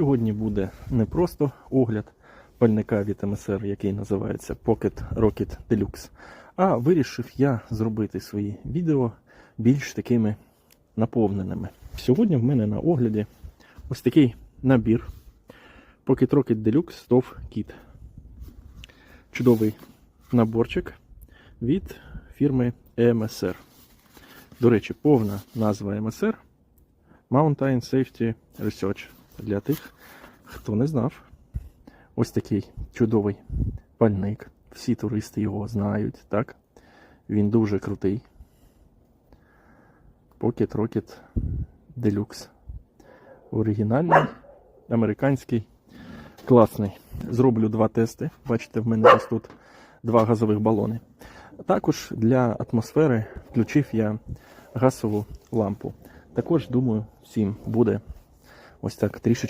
Сьогодні буде не просто огляд пальника від МСР, який називається Pocket Rocket Deluxe, а вирішив я зробити свої відео більш такими наповненими. Сьогодні в мене на огляді ось такий набір Pocket Rocket Deluxe Stove Kit. Чудовий наборчик від фірми EMSR. До речі, повна назва EMSR Mountain Safety Research. Для тих, хто не знав. Ось такий чудовий пальник. Всі туристи його знають, так? Він дуже крутий. Pocket Rocket Deluxe. Оригінальний, американський, класний. Зроблю два тести. Бачите, в мене ось тут два газових балони. Також для атмосфери включив я газову лампу. Також, думаю, всім буде ось так трішечки